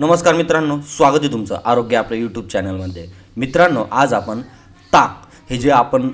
नमस्कार मित्रांनो स्वागत आहे तुमचं आरोग्य आपल्या यूट्यूब चॅनलमध्ये मित्रांनो आज आपण ताक हे जे आपण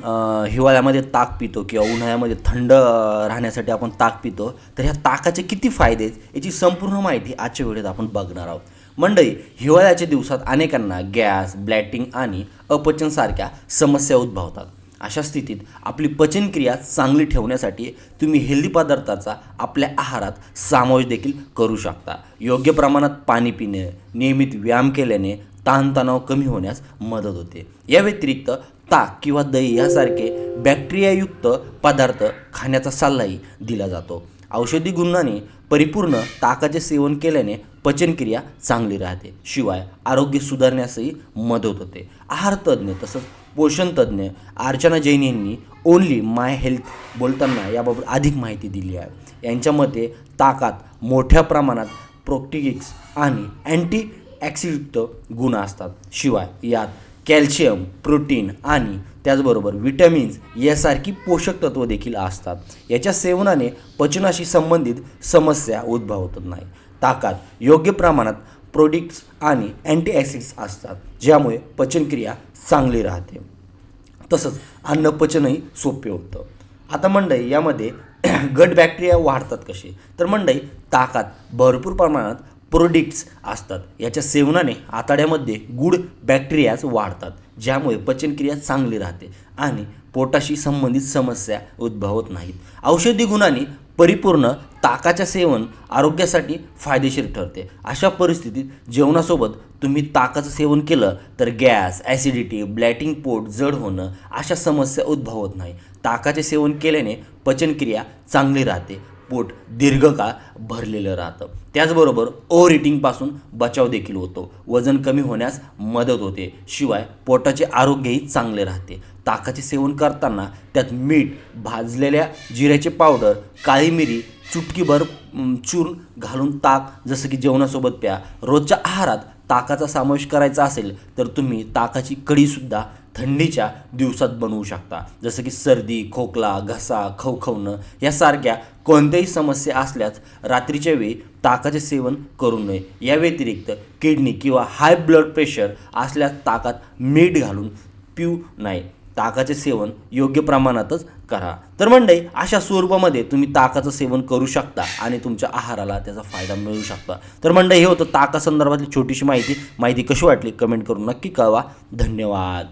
हिवाळ्यामध्ये ताक पितो किंवा उन्हाळ्यामध्ये थंड राहण्यासाठी आपण ताक पितो तर ह्या ताकाचे किती फायदे आहेत याची संपूर्ण माहिती आजच्या व्हिडिओत आपण बघणार आहोत. मंडळी हिवाळ्याच्या दिवसात अनेकांना गॅस ब्लॅटिंग आणि अपचनसारख्या समस्या उद्भवतात. अशा स्थितीत आपली पचनक्रिया चांगली ठेवण्यासाठी तुम्ही हेल्दी पदार्थाचा आपल्या आहारात समावेश देखील करू शकता. योग्य प्रमाणात पाणी पिणे नियमित व्यायाम केल्याने ताणतणाव कमी होण्यास मदत होते. या व्यतिरिक्त ताक किंवा दही यासारखे बॅक्टेरियायुक्त पदार्थ खाण्याचा सल्लाही दिला जातो. औषधी गुणांनी परिपूर्ण ताकाचे सेवन केल्याने पचनक्रिया चांगली राहते. शिवाय आरोग्य सुधारण्यासही मदत होते. आहारतज्ज्ञ तसंच पोषणतज्ज्ञ अर्चना जैन यांनी ओनली माय हेल्थ बोलताना याबाबत अधिक माहिती दिली आहे. यांच्या मते ताकात मोठ्या प्रमाणात प्रोक्टिक्स आणि अँटी ॲक्सिडयुक्त गुण असतात. शिवाय यात कॅल्शियम प्रोटीन आणि त्याचबरोबर विटॅमिन्स यासारखी पोषक तत्व देखील असतात. याच्या सेवनाने पचनाशी संबंधित समस्या उद्भवत नाही. ताकात योग्य प्रमाणात प्रोडिक्ट्स आणि अँटीॲसिड्स असतात ज्यामुळे पचनक्रिया चांगली राहते. तसंच अन्न पचनही सोपे होतं. आता मंडई यामध्ये गट बॅक्टेरिया वाढतात कसे? तर मंडई ताकात भरपूर प्रमाणात प्रोडिक्ट्स असतात. याच्या सेवनाने आतड्यामध्ये गुड बॅक्टेरियाज वाढतात ज्यामुळे पचनक्रिया चांगली राहते आणि पोटाशी संबंधित समस्या उद्भवत नाहीत. औषधी गुणांनी परिपूर्ण ताकाच्या सेवन आरोग्यासाठी फायदेशीर ठरते. अशा परिस्थितीत जेवणासोबत तुम्ही ताकाचं सेवन केलं तर गॅस ॲसिडिटी ब्लॅटिंग पोट जड होणं अशा समस्या उद्भवत नाही. ताकाचे सेवन केल्याने पचनक्रिया चांगली राहते. पोट दीर्घकाळ भरलेलं राहतं. त्याचबरोबर ओव्हर इटिंगपासून बचाव देखील होतो. वजन कमी होण्यास मदत होते. शिवाय पोटाचे आरोग्यही चांगले राहते. ताकाचे सेवन करताना त्यात मीठ भाजलेल्या जिऱ्याचे पावडर काळी मिरी चुटकीभर चूर्ण घालून ताक जसं की जेवणासोबत प्या. रोजच्या आहारात ताकाचा समावेश करायचा असेल तर तुम्ही ताकाची कढीसुद्धा थंडीच्या दिवसात बनवू शकता. जसं की सर्दी खोकला घसा खवखवणं यासारख्या कोणत्याही समस्या असल्यास रात्रीच्या वेळी ताकाचे सेवन करू नये. या व्यतिरिक्त किडनी किंवा हाय ब्लड प्रेशर असल्यास ताकात मीठ घालून पिऊ नये. ताकाचे सेवन योग्य प्रमाणातच करा. तर मंडळी अशा स्वरूपामध्ये तुम्ही ताकाचं सेवन करू शकता आणि तुमच्या आहाराला त्याचा फायदा मिळू शकता. तर मंडळी हे होतं ताकासंदर्भातली छोटीशी माहिती. माहिती कशी वाटली? कमेंट करून नक्की कळवा. धन्यवाद.